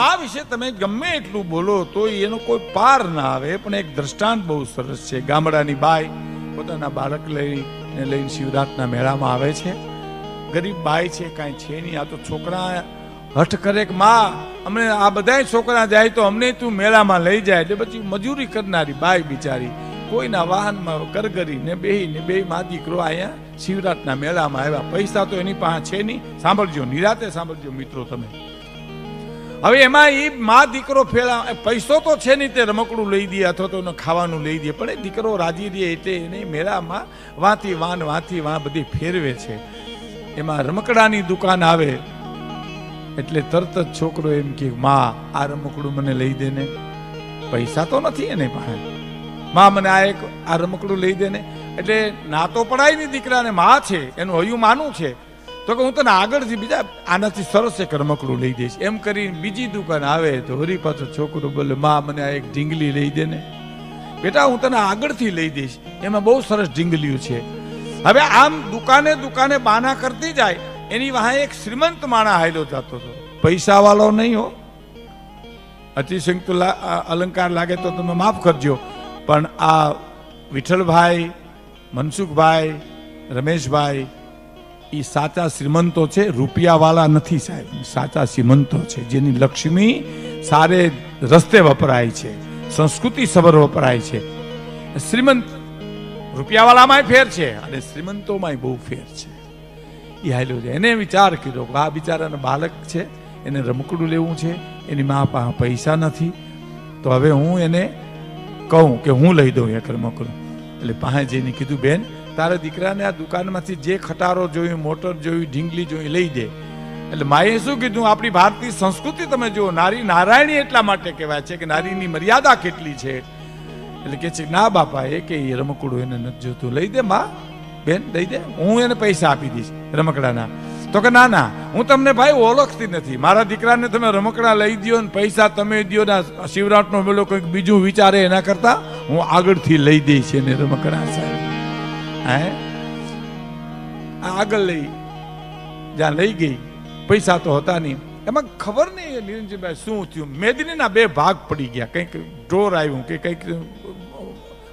મા વિશે તમે ગમે એટલું બોલો તો એનો કોઈ પાર ના આવે. પણ એક દ્રષ્ટાંત બહુ સરસ છે. ગામડાની બાઈ પોતાના બાળક લઈને લઈને શિવરાતના મેળામાં આવે છે. ગરીબ બાઈ છે, કાંઈ છે નહીં. આ તો છોકરા હઠ કરે કે, માં, અમને આ બધાય છોકરા જાય તો અમને તું મેળામાં લઈ જાય. એટલે પછી મજૂરી કરનારી બાઈ બિચારી કોઈના વાહનમાં કરગરીને બેહીને બે માં દીકરો અહીંયા શિવરાતના મેળામાં આવ્યા. પૈસા તો એની પાસે છે નહીં. સાંભળજો, નિરાતે સાંભળજો મિત્રો તમે. હવે એમાં એ મા દીકરો ફેરા પૈસો તો છે નહીં તે રમકડું લઈ દે અથવા તો એને ખાવાનું લઈ દે, પણ એ દીકરો રાજી રહે એટલે એને મેળામાં વાંથી વાન, વાંથી વાં બધી ફેરવે છે. એમાં રમકડાની દુકાન આવે, એટલે તરત જ છોકરો એમ કે, મા, આ રમકડું મને લઈ દે ને. પૈસા તો નથી એને પાસે. મા મને આ એક, આ રમકડું લઈ દે ને. એટલે ના તો પડાય નહીં દીકરાને, મા છે, એનું હયું માનું છે. તો કે હું તને આગળથી બીજા આનાથી સરસ એક રમકડું લઈ દઈશ. એમ કરીને બીજી દુકાન આવે તો હરી પાછો છોકરો બોલે, માં, મને આ એક ઢીંગલી લઈ દે ને. બેટા, હું તને આગળથી લઈ દઈશ. એમાં બહુ સરસ ઢીંગલીઓ છે. હવે આમ દુકાને દુકાને બાના કરતી જાય, એની વાહે એક શ્રીમંત માણા હાયલો જતો હતો. પૈસા વાળો નહીં હો. અતિશંક લા- અલંકાર લાગે તો તમે માફ કરજો. પણ આ વિઠ્ઠલભાઈ, મનસુખભાઈ, રમેશભાઈ એ સાચા શ્રીમંતો છે રૂપિયાવાળા નથી સાહેબ. સાચા શ્રીમંતો છે. જેની લક્ષ્મી સારે રસ્તે વપરાય છે, સંસ્કૃતિ સભર વપરાય છે. શ્રીમંત રૂપિયાવાળામાંય ફેર છે અને શ્રીમંતોમાંય બહુ ફેર છે. એ હાલ્યો છે. એને વિચાર કર્યો કે આ બિચારાને બાળક છે, એને રમકડું લેવું છે, એની મા પાસે પૈસા નથી. તો હવે હું એને કહું કે હું લઈ દઉં એક રમકડું એટલે પાસે જઈને કીધું, બેન તારા દીકરાને આ દુકાનમાંથી જે ખટારો જોયું, મોટર જોયું, ઢીંગલી જોઈ લઈ દે. એટલે માએ શું કીધું? આપણી ભારતીય સંસ્કૃતિ તમે જુઓ, નારી નારાયણી એટલા માટે કહેવાય છે કે નારીની મર્યાદા કેટલી છે. એટલે કે છે, ના બાપા, એ કે રમકડું એને નથી જોતું લઈ દે, માં. બેન લઈ દે. હું એને પૈસા આપી દઈશ, રમકડાના. તો કે, ના ના, હું તમને ભાઈ ઓળખતી નથી. મારા દીકરાને તમે રમકડા લઈ દ્યો ને પૈસા તમે દ્યો ને શિવરાતનો મેળો કંઈક બીજું વિચારે એના કરતા, હું આગળથી લઈ દઈશ એને રમકડા સાહેબ. હે? આગળ લઈ, જ્યાં લઈ ગઈ, પૈસા તો હતા નહીં. એમાં ખબર નહીં નિરંજનભાઈ શું થયું. મેદનીના બે ભાગ પડી ગયા. કંઈક ઢોર આવ્યું, કે કંઈક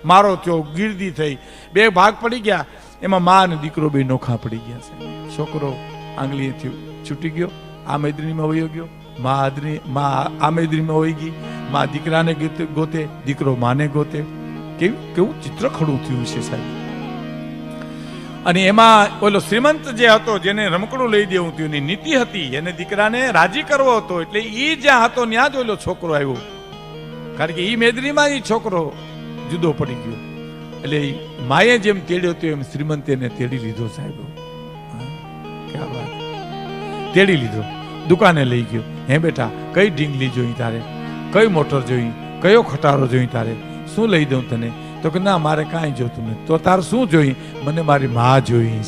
મારો થયો, ગીરદી થઈ. બે ભાગ પડી ગયા. એમાં મા અને દીકરો બે નોખા પડી ગયા છે. છોકરો આંગળીએથી છૂટી ગયો, આ મેદનીમાં વયો ગયો. મા આદરી, મા આ મેદનીમાં વહી ગઈ. મા દીકરાને ગોતે, દીકરો માને ગોતે. કેવું કેવું ચિત્ર ખડું થયું છે સાહેબ. અને એમાં ઓલો શ્રીમંત જે હતો, જેને રમકડું લઈ દેવું હતું, એની નીતિ હતી. એને દીકરાને રાજી કરવો હતો, એટલે એ જ્યાં હતો ત્યાં જ ઓલો છોકરો આવ્યો. કારણ કે એ મેદરીમાં એ છોકરો જુદો પડી ગયો. એટલે માએ જેમ તેડ્યો હતો એમ શ્રીમંતે એને તેડી લીધો સાહેબ. તેડી લીધો. દુકાને લઈ ગયો. હે બેટા, કઈ ઢીંગલી જોઈ તારે? કઈ મોટર જોઈ? કયો ખટારો જોઈ તારે? શું લઈ દઉં તને? તો કે, ના, મારે કાંઈ જોતું નથી. તો તાર શું જોઈ? મને મારી મા જોઈ.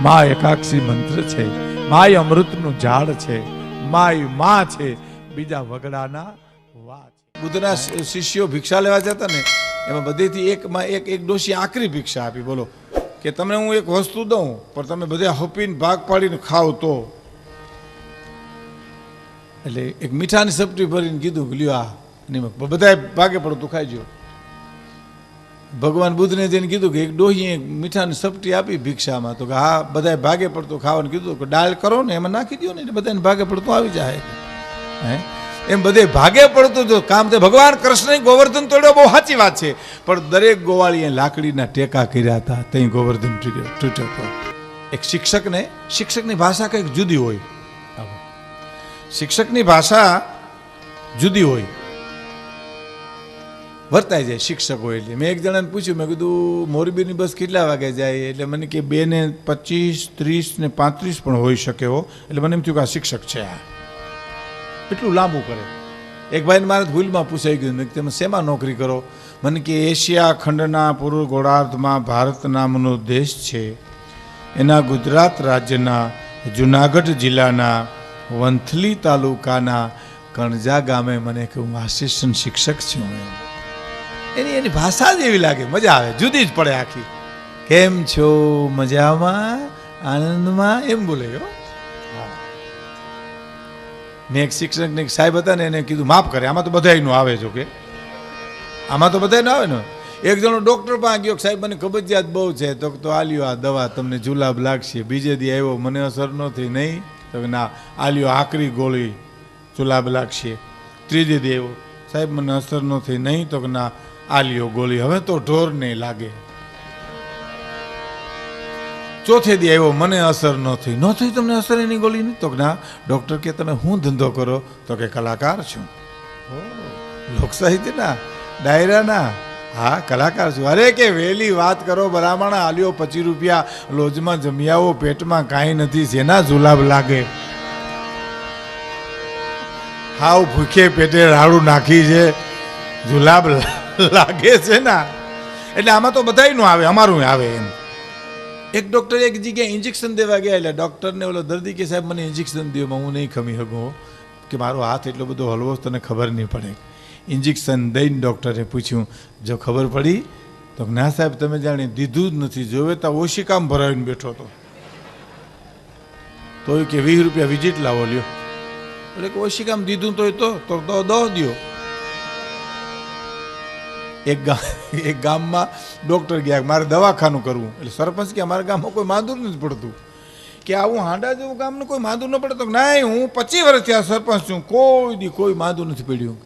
મા એકાક્ષી મંત્ર છે. મા એ અમૃતનું ઝાડ છે. માય મા છે. બીજા વગડાના વા બુદ્ધના શિષ્યો ભિક્ષા લેવા જતા ને, એમાં બધેથી એકમાં એક એક ડોશી આકરી ભિક્ષા આપી. બોલો, કે તમને હું એક વસ્તુ દઉં, પણ તમે બધે હપીને ભાગ પાડીને ખાવ તો. એટલે એક મીઠાની સપટી ભરીને કીધું લ્યો આ. બધાએ ભાગે પડો તું ખાઈજો ભગવાન બુદ્ધને જઈને કીધું કે એક ડોહીએ મીઠાની સપટી આપી ભિક્ષામાં. તો કે હા બધાએ ભાગે પડતું ખાવાનું કીધું કે દાળ કરો ને એમાં નાખી દો ને બધાને ભાગે પડતું આવી જાય. હે? એમ બધે ભાગે પડતું તો કામ તે ભગવાન કૃષ્ણ ગોવર્ધન તોડ્યો, બહુ સાચી વાત છે. પણ દરેક ગોવાળીએ લાકડીના ટેકા કર્યા હતા ત્યાં ગોવર્ધન તૂટ્યો તૂટ્યો હતો એક શિક્ષકને, શિક્ષકની ભાષા કંઈક જુદી હોય. શિક્ષકની ભાષા જુદી હોય. વર્તાઈ જાય શિક્ષકો એટલે. મેં એક જણાને પૂછ્યું, મેં કીધું, મોરબીની બસ કેટલા વાગે જાય? એટલે મને કે બે ને પચીસ, ત્રીસ ને પાંત્રીસ પણ હોઈ શકે હો. એટલે મને એમ થયું કે આ શિક્ષક છે આ. એટલું લાંબુ કરે. એક ભાઈને મારે ભૂલમાં પૂછાઈ ગયું. મેં તમે શેમાં નોકરી કરો? મને કે, એશિયા ખંડના પૂર્વ ગોળાર્ધમાં ભારત નામનો દેશ છે. એના ગુજરાત રાજ્યના જુનાગઢ જિલ્લાના વંથલી તાલુકાના કણજા ગામે મને કે હું આસિસ્ટન્ટ શિક્ષક છું. એમ એની એની ભાષા જ એવી લાગે. મજા આવે. જુદી જ પડે આખી. કેમ છો? મજામાં? આનંદમાં? એમ બોલે મેં એક શિક્ષકને એક સાહેબ હતા ને એને કીધું, માફ કરે, આમાં તો બધાયનું આવે જો કે. આમાં તો બધાય ના આવે ને. એક જણો ડૉક્ટર પાસે ગયો, સાહેબ, મને કબજિયાત બહુ છે. તો તો આ આ દવા, તમને જુલાબ લાગશે. બીજે દી આવ્યો, મને અસર નથી નહીં. તો ના, આલ્યો આકરી ગોળી, જુલાબ લાગશે. ત્રીજે દી આવ્યો, સાહેબ, મને અસર નથી નહીં. તો ના આ લ્યો ગોળી હવે તો ઢોર નહીં લાગે. ચોથે દી આવ્યો, મને અસર ન થઈ. ન થઈ તમને અસર એની ગોળી નહીં તો ના, ડૉક્ટર કે તમે હું ધંધો કરો? તો કે કલાકાર છું. લોક સાહિત્યના ડાયરાના. હા, કલાકાર છું. અરે કે વહેલી વાત કરો બરામણા આલ્યો પચીસ રૂપિયા લોજમાં જમ્યાવો, પેટમાં કાંઈ નથી જેના જુલાબ લાગે? હાવ ભૂખે પેટે રાડું નાખી છે. જુલાબ લાગે છે ના? એટલે આમાં તો બધાયનું આવે, અમારું આવે એમ. એક ડૉક્ટર એક જગ્યાએ ઇન્જેક્શન દેવા ગયા, એટલે ડૉક્ટરને ઓલો દર્દી કે સાહેબ મને ઇન્જેક્શન દો હું નહીં ખમી શકું કે મારો હાથ એટલો બધો હલવો તને ખબર નહીં પડે. ઇન્જેક્શન દઈને ડૉક્ટરે પૂછ્યું, જો ખબર પડી? તો ના સાહેબ, તમે જાણે દીધું જ નથી, જોવે તો ઓશિકામ ભરાવીને બેઠો હતો. તોય કે વીસ રૂપિયા વિઝિટ લાવો લ્યો. એટલે કે કામ દીધું તો તો દો દો દ્યો. એક ગામ એક ગામમાં ડૉક્ટર ગયા મારે દવાખાનું કરવું. એટલે સરપંચ કે અમારા ગામમાં કોઈ માંદુર નથી પડતું. કે આવું હાંડા જેવું ગામનું કોઈ માંદુર ન પડે. તો નહીં હું પચીસ વર્ષથી આ સરપંચ છું. કોઈ દી કોઈ માંદુર નથી પડ્યું.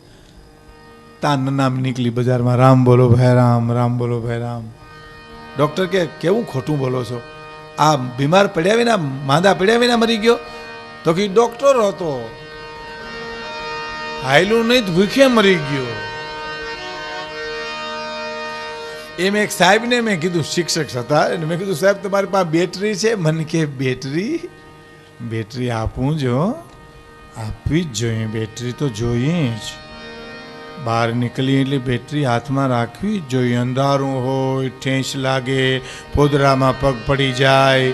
તાન નામ નીકળી બજારમાં. રામ બોલો ભાઈ રામ રામ બોલો ભાઈ રામ. ડૉક્ટર કે, કેવું ખોટું બોલો છો? આ બીમાર પડ્યા વિના, માંદા પડ્યા વિના મરી ગયો? તો કે ડૉક્ટર હતો. હાયલું નહીં ભૂખે મરી ગયો. એ મેં એક સાહેબને મેં કીધું, શિક્ષક હતા. અને મેં કીધું, સાહેબ, તમારી પાસે બેટરી છે? મને કે બેટરી? બેટરી આપું જો આપવી જ જોઈએ, બેટરી તો જોઈએ જ. બહાર નીકળી એટલે બેટરી હાથમાં રાખવી જ જોઈએ. અંધારું હોય ઠેંચ લાગે, પોદરામાં પગ પડી જાય.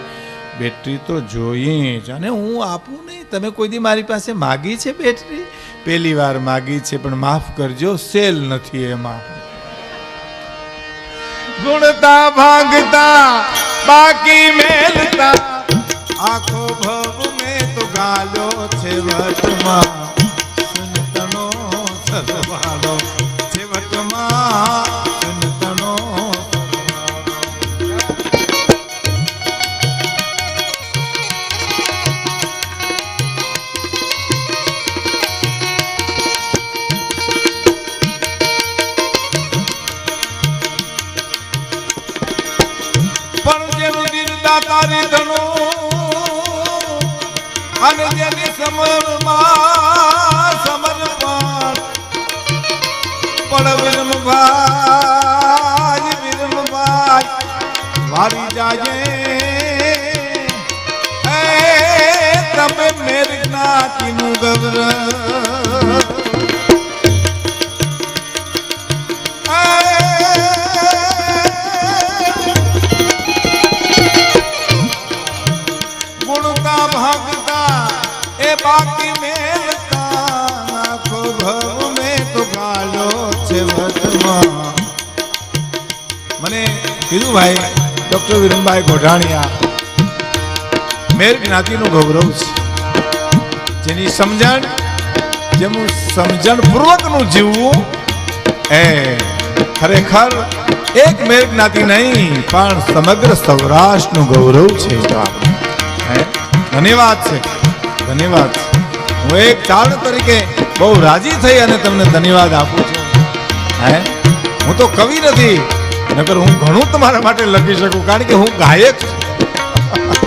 બેટરી તો જોઈએ જ. અને હું આપું નહીં. તમે કોઈ દી મારી પાસે માગી છે બેટરી? પહેલી વાર માગી છે, પણ માફ કરજો, સેલ નથી એમાં. ગુણતા, ભાગતા, બાકી મેલતા. આખો ભવ મેં તો ગાલ્યો છે વટમાં. સુનતનો સરવાળો છે વટમાં. મને કીધું ભાઈ ડૉક્ટર વિરમભાઈ ગોઢાણીયા મેર જ્ઞાતિનું ગૌરવ જેની સમજણ જેનું સમજણ પૂર્વકનું જીવવું એ ખરેખર એક મેર જ્ઞાતિ નહીં, પણ સમગ્ર સૌરાષ્ટ્રનું ગૌરવ છે ધન્યવાદ છે. ધન્યવાદ. હું એક ચારણ તરીકે બહુ રાજી થઈ અને તમને ધન્યવાદ આપું છું. હે? હું તો કવિ નથી, નકર હું ઘણું તમારા માટે લખી શકું, કારણ કે હું ગાયક છું.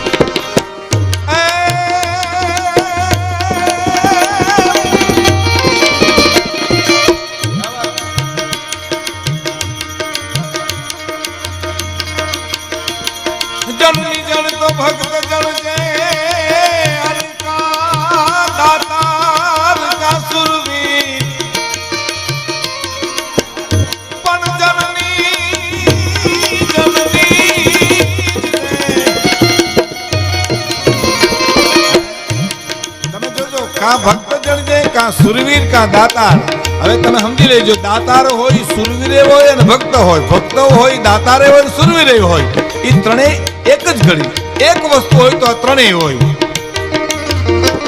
દાતાર. હવે તમે સમજી લેજો, દાતાર હોય સુરવીરે હોય અને ભક્ત હોય. ભક્ત હોય, દાતારે હોય સુરવીરે હોય. એ ત્રણેય એક જ ઘડી. એક વસ્તુ હોય તો આ ત્રણેય હોય.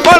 પણ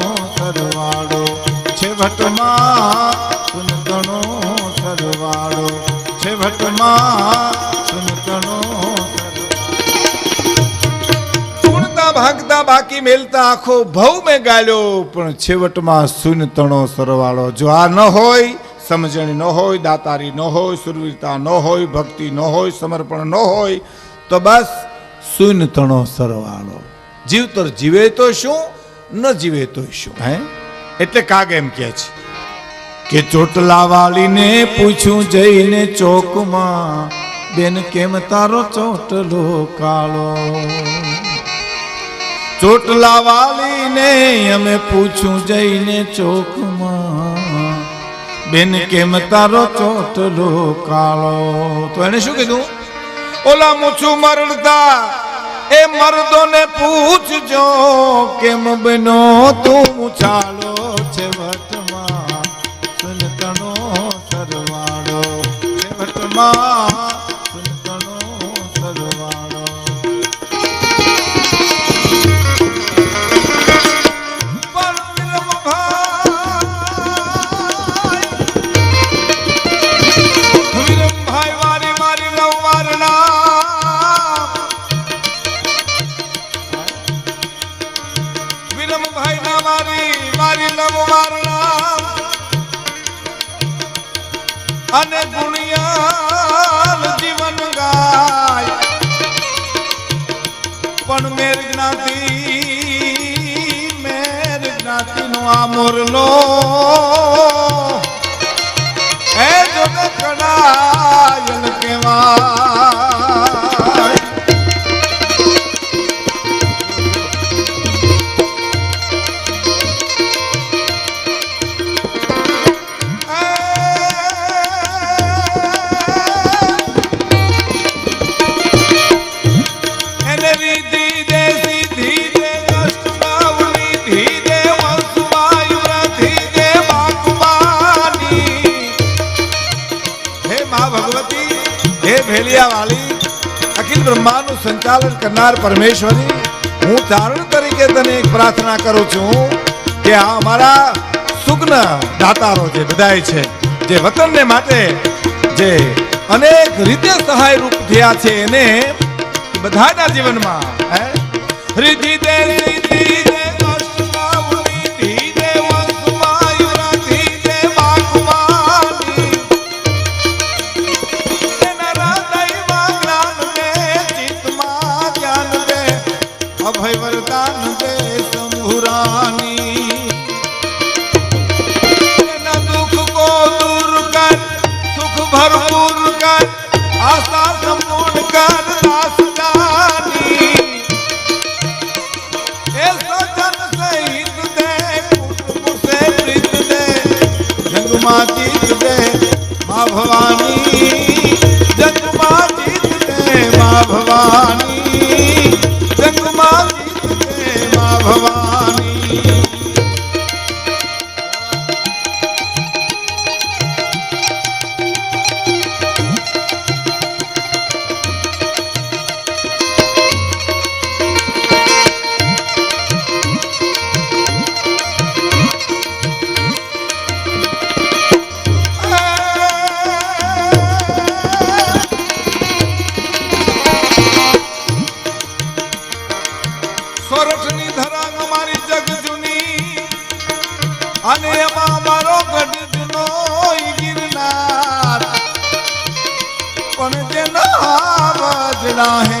વટમાં સુનતણો સરવાળો. છે વટમાં સુનતણો ઉડતા ભાગતા બાકી મેલતા આખો ભવ મેં ગાલ્યો પણ છેવટમાં શૂન્ય તણો સરવાળો. જો આ ન હોય, સમજણી ન હોય, દાતારી ન હોય, સુરવીરતા ન હોય, ભક્તિ ન હોય, સમર્પણ ન હોય, તો બસ શૂન્ય તણો સરવાળો. જીવતર જીવે તો શું, ન જીવે તો શું, હે? એટલે કાગ એમ કે છે કે ચોટલા વાળીને પૂછ્યું જઈને ચોકમાં, બેન, કેમ તારો ચોટલો કાળો? ચોટલા વાળીને અમે પૂછ્યું જઈને ચોકમાં, બેન, કેમ તારો ચોટલો કાળો? તો એને શું કીધું? ઓલા મૂછું મરડતા, એ મર્દોને પૂછજો, કેમ બનો તું મૂછાળો? અને ગુણિયાલ જીવન ગાય. પણ મેર જ્ઞાતિ મેર જ્ઞાતિ નો આ મોરલો એ જોને કડાયલ કેવાય વાલી, અખિલ બ્રહ્માનું સંચાલન કરનાર પરમેશ્વરી, હું તારણ તરીકે તને એક પ્રાર્થના કરું છું કે આ અમારા સુગ્ન દાતારો જે બધાય છે, જે વતનને માટે જે અનેક રીતે સહાય રૂપ થયા છે, એને બધાના જીવનમાં, હે? રીતિ દે ભરપૂર કર, આશા સંપૂર્ણ કર, દાસદાની. એ સજન સહિત દે, કુટુંબ સે પ્રીત દે, જંગમાં ભવાની જગમાં જીત મા ભવાની ગિરનાર પણ જે નામ જણા હે